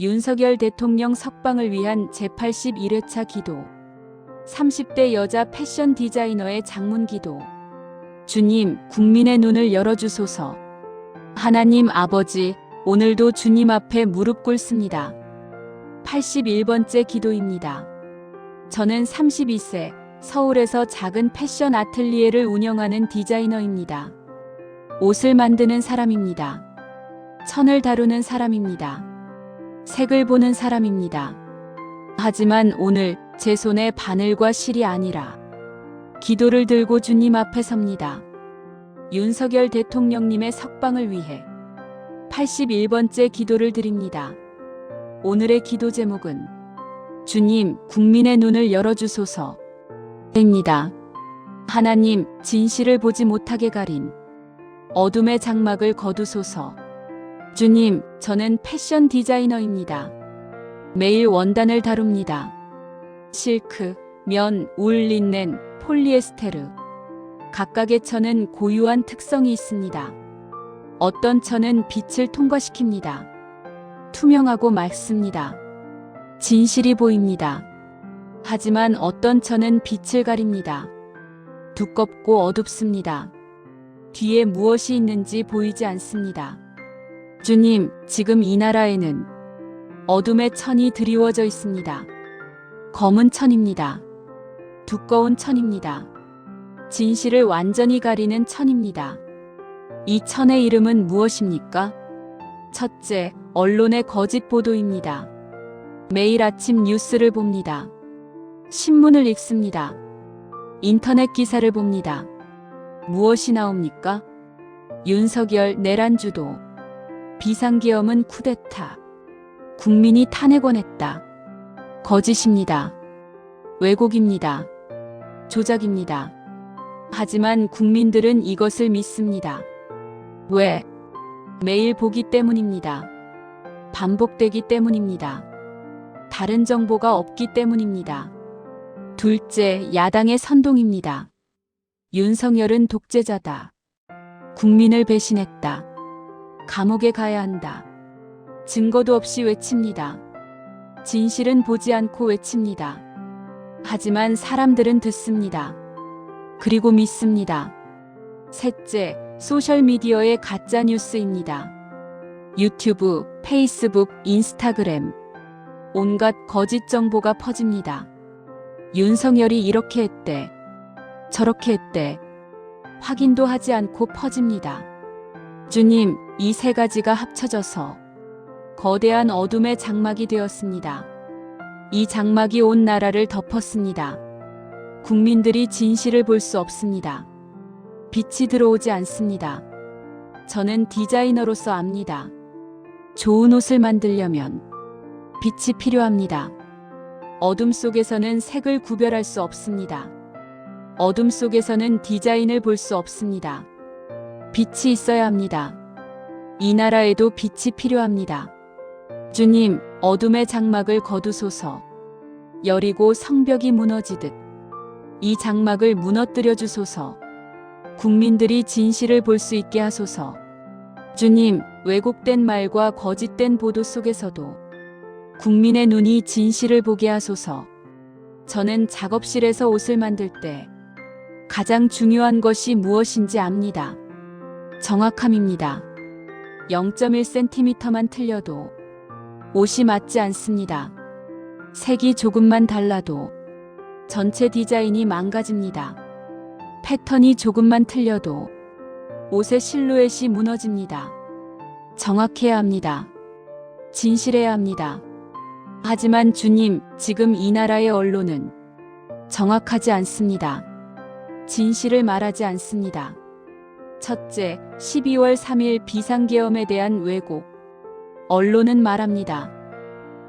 윤석열 대통령 석방을 위한 제81회차 기도. 30대 여자 패션 디자이너의 장문 기도. 주님, 국민의 눈을 열어주소서. 하나님 아버지, 오늘도 주님 앞에 무릎 꿇습니다. 81번째 기도입니다. 저는 32세, 서울에서 작은 패션 아틀리에를 운영하는 디자이너입니다. 옷을 만드는 사람입니다. 천을 다루는 사람입니다. 색을 보는 사람입니다. 하지만 오늘 제 손에 바늘과 실이 아니라 기도를 들고 주님 앞에 섭니다. 윤석열 대통령님의 석방을 위해 81번째 기도를 드립니다. 오늘의 기도 제목은 주님, 국민의 눈을 열어주소서. 입니다. 하나님, 진실을 보지 못하게 가린 어둠의 장막을 거두소서. 주님, 저는 패션 디자이너입니다. 매일 원단을 다룹니다. 실크, 면, 울, 린넨, 폴리에스테르. 각각의 천은 고유한 특성이 있습니다. 어떤 천은 빛을 통과시킵니다. 투명하고 맑습니다. 진실이 보입니다. 하지만 어떤 천은 빛을 가립니다. 두껍고 어둡습니다. 뒤에 무엇이 있는지 보이지 않습니다. 주님, 지금 이 나라에는 어둠의 천이 드리워져 있습니다. 검은 천입니다. 두꺼운 천입니다. 진실을 완전히 가리는 천입니다. 이 천의 이름은 무엇입니까? 첫째, 언론의 거짓 보도입니다. 매일 아침 뉴스를 봅니다. 신문을 읽습니다. 인터넷 기사를 봅니다. 무엇이 나옵니까? 윤석열 내란주도. 비상계엄은 쿠데타. 국민이 탄핵 원했다. 거짓입니다. 왜곡입니다. 조작입니다. 하지만 국민들은 이것을 믿습니다. 왜? 매일 보기 때문입니다. 반복되기 때문입니다. 다른 정보가 없기 때문입니다. 둘째, 야당의 선동입니다. 윤석열은 독재자다. 국민을 배신했다. 감옥에 가야 한다. 증거도 없이 외칩니다. 진실은 보지 않고 외칩니다. 하지만 사람들은 듣습니다. 그리고 믿습니다. 셋째, 소셜미디어의 가짜 뉴스입니다. 유튜브, 페이스북, 인스타그램. 온갖 거짓 정보가 퍼집니다. 윤석열이 이렇게 했대. 저렇게 했대. 확인도 하지 않고 퍼집니다. 주님, 이 세 가지가 합쳐져서 거대한 어둠의 장막이 되었습니다. 이 장막이 온 나라를 덮었습니다. 국민들이 진실을 볼 수 없습니다. 빛이 들어오지 않습니다. 저는 디자이너로서 압니다. 좋은 옷을 만들려면 빛이 필요합니다. 어둠 속에서는 색을 구별할 수 없습니다. 어둠 속에서는 디자인을 볼 수 없습니다. 빛이 있어야 합니다. 이 나라에도 빛이 필요합니다. 주님, 어둠의 장막을 거두소서. 여리고 성벽이 무너지듯 이 장막을 무너뜨려 주소서. 국민들이 진실을 볼 수 있게 하소서. 주님, 왜곡된 말과 거짓된 보도 속에서도 국민의 눈이 진실을 보게 하소서. 저는 작업실에서 옷을 만들 때 가장 중요한 것이 무엇인지 압니다. 정확함입니다. 0.1cm만 틀려도 옷이 맞지 않습니다. 색이 조금만 달라도 전체 디자인이 망가집니다. 패턴이 조금만 틀려도 옷의 실루엣이 무너집니다. 정확해야 합니다. 진실해야 합니다. 하지만 주님, 지금 이 나라의 언론은 정확하지 않습니다. 진실을 말하지 않습니다. 첫째, 12월 3일 비상계엄에 대한 왜곡. 언론은 말합니다.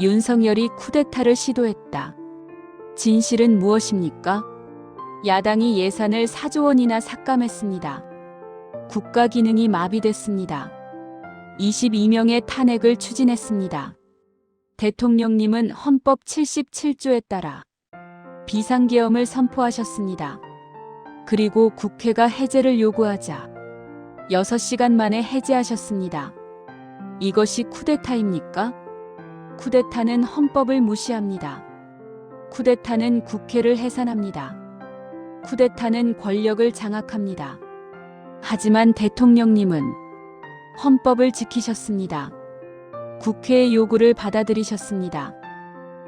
윤석열이 쿠데타를 시도했다. 진실은 무엇입니까? 야당이 예산을 4조 원이나 삭감했습니다. 국가 기능이 마비됐습니다. 22명의 탄핵을 추진했습니다. 대통령님은 헌법 77조에 따라 비상계엄을 선포하셨습니다. 그리고 국회가 해제를 요구하자 6시간 만에 해제하셨습니다. 이것이 쿠데타입니까? 쿠데타는 헌법을 무시합니다. 쿠데타는 국회를 해산합니다. 쿠데타는 권력을 장악합니다. 하지만 대통령님은 헌법을 지키셨습니다. 국회의 요구를 받아들이셨습니다.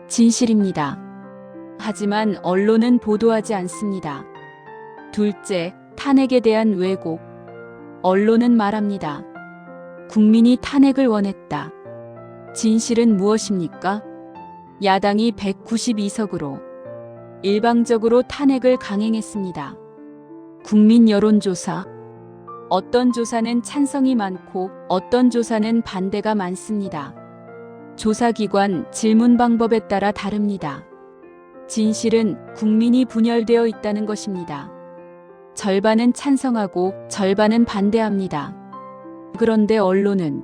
진실입니다. 하지만 언론은 보도하지 않습니다. 둘째, 탄핵에 대한 왜곡. 언론은 말합니다. 국민이 탄핵을 원했다. 진실은 무엇입니까? 야당이 192석으로 일방적으로 탄핵을 강행했습니다. 국민 여론조사. 어떤 조사는 찬성이 많고 어떤 조사는 반대가 많습니다. 조사기관 질문 방법에 따라 다릅니다. 진실은 국민이 분열되어 있다는 것입니다. 절반은 찬성하고 절반은 반대합니다. 그런데 언론은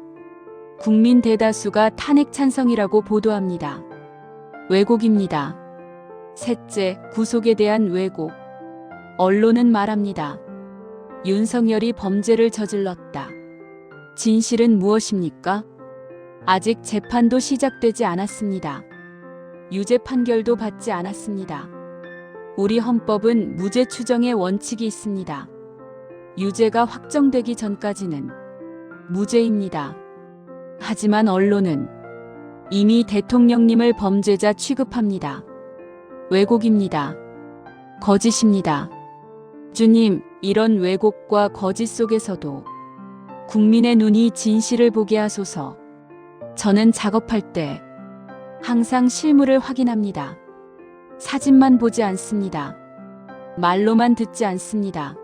국민 대다수가 탄핵 찬성이라고 보도합니다. 왜곡입니다. 셋째, 구속에 대한 왜곡. 언론은 말합니다. 윤석열이 범죄를 저질렀다. 진실은 무엇입니까? 아직 재판도 시작되지 않았습니다. 유죄 판결도 받지 않았습니다. 우리 헌법은 무죄 추정의 원칙이 있습니다. 유죄가 확정되기 전까지는 무죄입니다. 하지만 언론은 이미 대통령님을 범죄자 취급합니다. 왜곡입니다. 거짓입니다. 주님, 이런 왜곡과 거짓 속에서도 국민의 눈이 진실을 보게 하소서. 저는 작업할 때 항상 실물을 확인합니다. 사진만 보지 않습니다. 말로만 듣지 않습니다.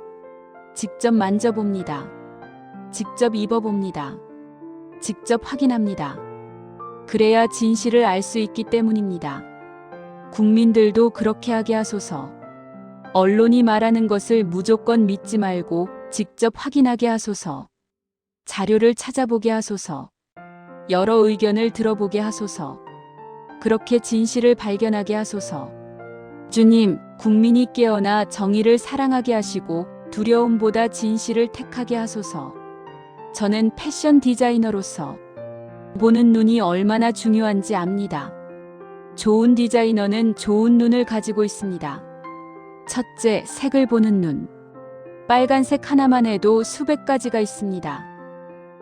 직접 만져봅니다. 직접 입어봅니다. 직접 확인합니다. 그래야 진실을 알 수 있기 때문입니다. 국민들도 그렇게 하게 하소서. 언론이 말하는 것을 무조건 믿지 말고 직접 확인하게 하소서. 자료를 찾아보게 하소서. 여러 의견을 들어보게 하소서. 그렇게 진실을 발견하게 하소서. 주님, 국민이 깨어나 정의를 사랑하게 하시고 두려움보다 진실을 택하게 하소서. 저는 패션 디자이너로서 보는 눈이 얼마나 중요한지 압니다. 좋은 디자이너는 좋은 눈을 가지고 있습니다. 첫째, 색을 보는 눈. 빨간색 하나만 해도 수백 가지가 있습니다.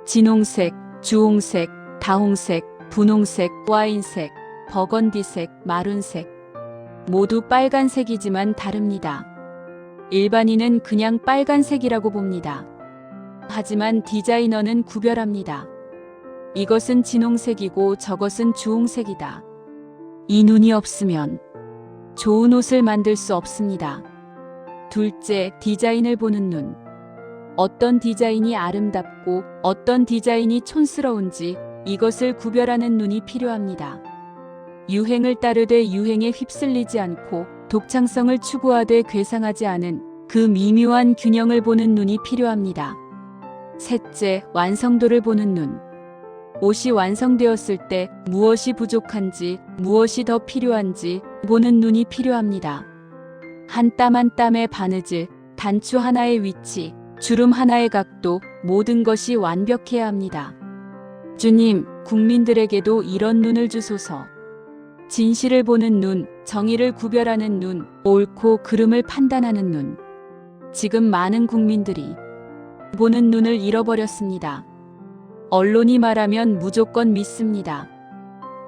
진홍색, 주홍색, 다홍색, 분홍색, 와인색, 버건디색, 마룬색. 모두 빨간색이지만 다릅니다. 일반인은 그냥 빨간색이라고 봅니다. 하지만 디자이너는 구별합니다. 이것은 진홍색이고 저것은 주홍색이다. 이 눈이 없으면 좋은 옷을 만들 수 없습니다. 둘째, 디자인을 보는 눈. 어떤 디자인이 아름답고 어떤 디자인이 촌스러운지 이것을 구별하는 눈이 필요합니다. 유행을 따르되 유행에 휩쓸리지 않고 독창성을 추구하되 괴상하지 않은 그 미묘한 균형을 보는 눈이 필요합니다. 셋째, 완성도를 보는 눈. 옷이 완성되었을 때 무엇이 부족한지, 무엇이 더 필요한지 보는 눈이 필요합니다. 한 땀 한 땀의 바느질, 단추 하나의 위치, 주름 하나의 각도, 모든 것이 완벽해야 합니다. 주님, 국민들에게도 이런 눈을 주소서. 진실을 보는 눈, 정의를 구별하는 눈, 옳고 그름을 판단하는 눈. 지금 많은 국민들이 보는 눈을 잃어버렸습니다. 언론이 말하면 무조건 믿습니다.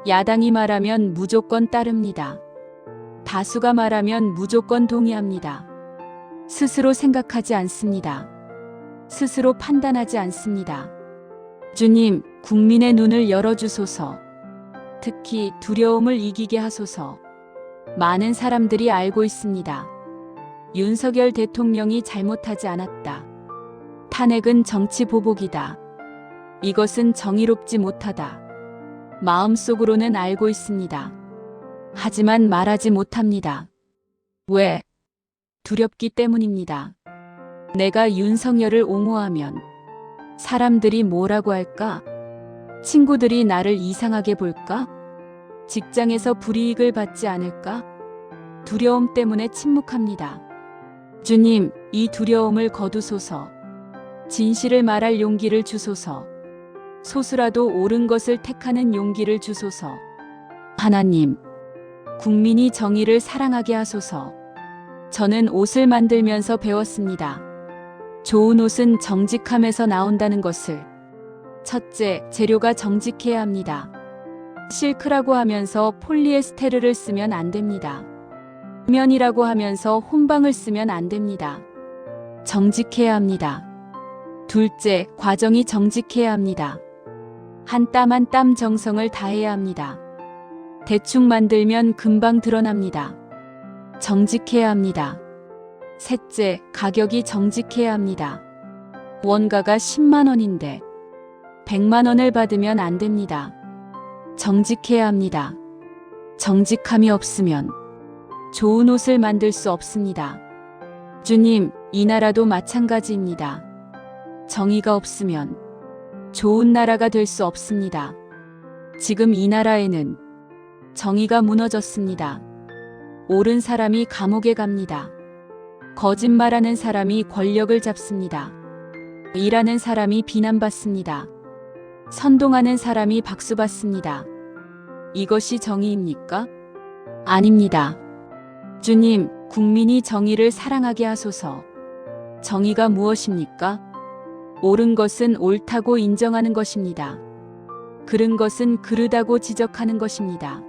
야당이 말하면 무조건 따릅니다. 다수가 말하면 무조건 동의합니다. 스스로 생각하지 않습니다. 스스로 판단하지 않습니다. 주님, 국민의 눈을 열어주소서. 특히 두려움을 이기게 하소서. 많은 사람들이 알고 있습니다. 윤석열 대통령이 잘못하지 않았다. 탄핵은 정치 보복이다. 이것은 정의롭지 못하다. 마음속으로는 알고 있습니다. 하지만 말하지 못합니다. 왜? 두렵기 때문입니다. 내가 윤석열을 옹호하면 사람들이 뭐라고 할까? 친구들이 나를 이상하게 볼까? 직장에서 불이익을 받지 않을까? 두려움 때문에 침묵합니다. 주님, 이 두려움을 거두소서. 진실을 말할 용기를 주소서. 소수라도 옳은 것을 택하는 용기를 주소서. 하나님, 국민이 정의를 사랑하게 하소서. 저는 옷을 만들면서 배웠습니다. 좋은 옷은 정직함에서 나온다는 것을. 첫째, 재료가 정직해야 합니다. 실크라고 하면서 폴리에스테르를 쓰면 안 됩니다. 면이라고 하면서 혼방을 쓰면 안 됩니다. 정직해야 합니다. 둘째, 과정이 정직해야 합니다. 한 땀 한 땀 정성을 다해야 합니다. 대충 만들면 금방 드러납니다. 정직해야 합니다. 셋째, 가격이 정직해야 합니다. 원가가 10만 원인데 100만 원을 받으면 안 됩니다. 정직해야 합니다. 정직함이 없으면 좋은 옷을 만들 수 없습니다. 주님, 이 나라도 마찬가지입니다. 정의가 없으면 좋은 나라가 될 수 없습니다. 지금 이 나라에는 정의가 무너졌습니다. 옳은 사람이 감옥에 갑니다. 거짓말하는 사람이 권력을 잡습니다. 일하는 사람이 비난받습니다. 선동하는 사람이 박수받습니다. 이것이 정의입니까? 아닙니다. 주님, 국민이 정의를 사랑하게 하소서. 정의가 무엇입니까? 옳은 것은 옳다고 인정하는 것입니다. 그른 것은 그르다고 지적하는 것입니다.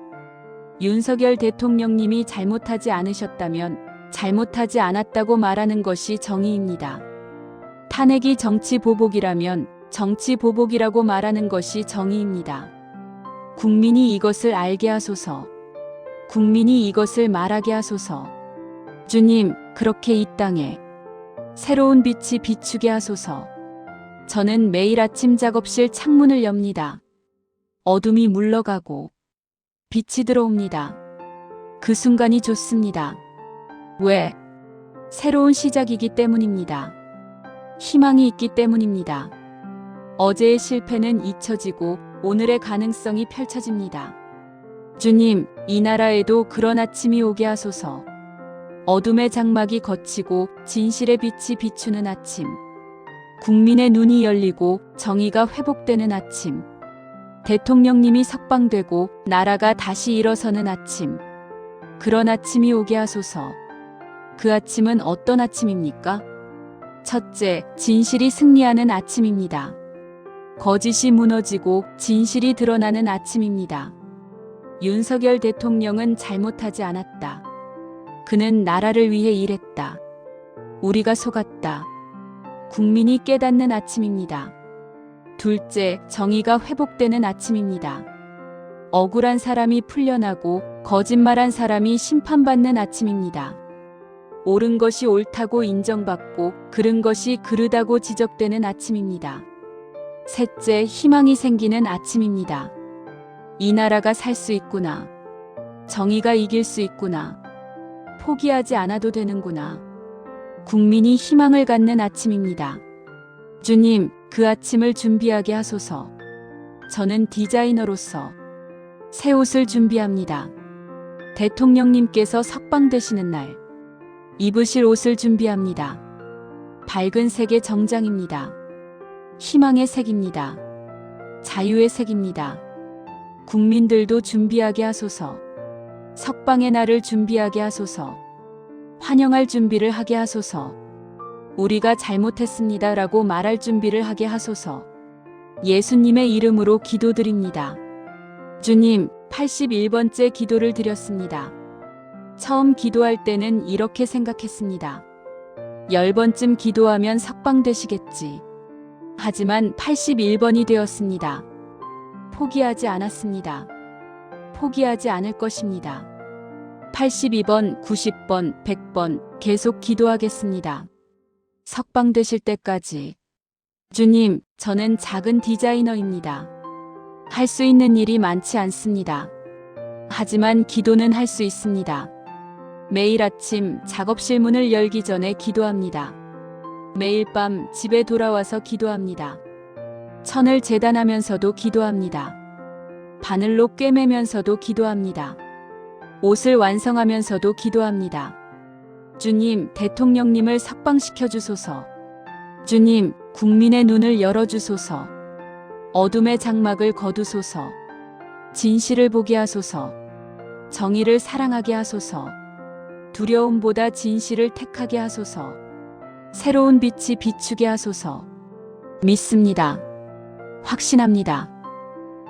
윤석열 대통령님이 잘못하지 않으셨다면 잘못하지 않았다고 말하는 것이 정의입니다. 탄핵이 정치 보복이라면 정치 보복이라고 말하는 것이 정의입니다. 국민이 이것을 알게 하소서. 국민이 이것을 말하게 하소서. 주님, 그렇게 이 땅에 새로운 빛이 비추게 하소서. 저는 매일 아침 작업실 창문을 엽니다. 어둠이 물러가고 빛이 들어옵니다. 그 순간이 좋습니다. 왜? 새로운 시작이기 때문입니다. 희망이 있기 때문입니다. 어제의 실패는 잊혀지고 오늘의 가능성이 펼쳐집니다. 주님, 이 나라에도 그런 아침이 오게 하소서. 어둠의 장막이 걷히고 진실의 빛이 비추는 아침. 국민의 눈이 열리고 정의가 회복되는 아침. 대통령님이 석방되고 나라가 다시 일어서는 아침. 그런 아침이 오게 하소서. 그 아침은 어떤 아침입니까? 첫째, 진실이 승리하는 아침입니다. 거짓이 무너지고 진실이 드러나는 아침입니다. 윤석열 대통령은 잘못하지 않았다. 그는 나라를 위해 일했다. 우리가 속았다. 국민이 깨닫는 아침입니다. 둘째, 정의가 회복되는 아침입니다. 억울한 사람이 풀려나고 거짓말한 사람이 심판받는 아침입니다. 옳은 것이 옳다고 인정받고 그른 것이 그르다고 지적되는 아침입니다. 셋째, 희망이 생기는 아침입니다. 이 나라가 살 수 있구나. 정의가 이길 수 있구나. 포기하지 않아도 되는구나. 국민이 희망을 갖는 아침입니다. 주님, 그 아침을 준비하게 하소서. 저는 디자이너로서 새 옷을 준비합니다. 대통령님께서 석방되시는 날, 입으실 옷을 준비합니다. 밝은 색의 정장입니다. 희망의 색입니다. 자유의 색입니다. 국민들도 준비하게 하소서. 석방의 날을 준비하게 하소서. 환영할 준비를 하게 하소서. 우리가 잘못했습니다. 라고 말할 준비를 하게 하소서. 예수님의 이름으로 기도드립니다. 주님, 81번째 기도를 드렸습니다. 처음 기도할 때는 이렇게 생각했습니다. 열 번쯤 기도하면 석방되시겠지. 하지만 81번이 되었습니다. 포기하지 않았습니다. 포기하지 않을 것입니다. 82번, 90번, 100번 계속 기도하겠습니다. 석방되실 때까지. 주님, 저는 작은 디자이너입니다. 할 수 있는 일이 많지 않습니다. 하지만 기도는 할 수 있습니다. 매일 아침 작업실 문을 열기 전에 기도합니다. 매일 밤 집에 돌아와서 기도합니다. 천을 재단하면서도 기도합니다. 바늘로 꿰매면서도 기도합니다. 옷을 완성하면서도 기도합니다. 주님, 대통령님을 석방시켜 주소서. 주님, 국민의 눈을 열어 주소서. 어둠의 장막을 거두소서. 진실을 보게 하소서. 정의를 사랑하게 하소서. 두려움보다 진실을 택하게 하소서. 새로운 빛이 비추게 하소서. 믿습니다. 확신합니다.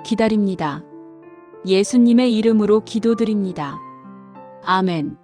기다립니다. 예수님의 이름으로 기도드립니다. 아멘.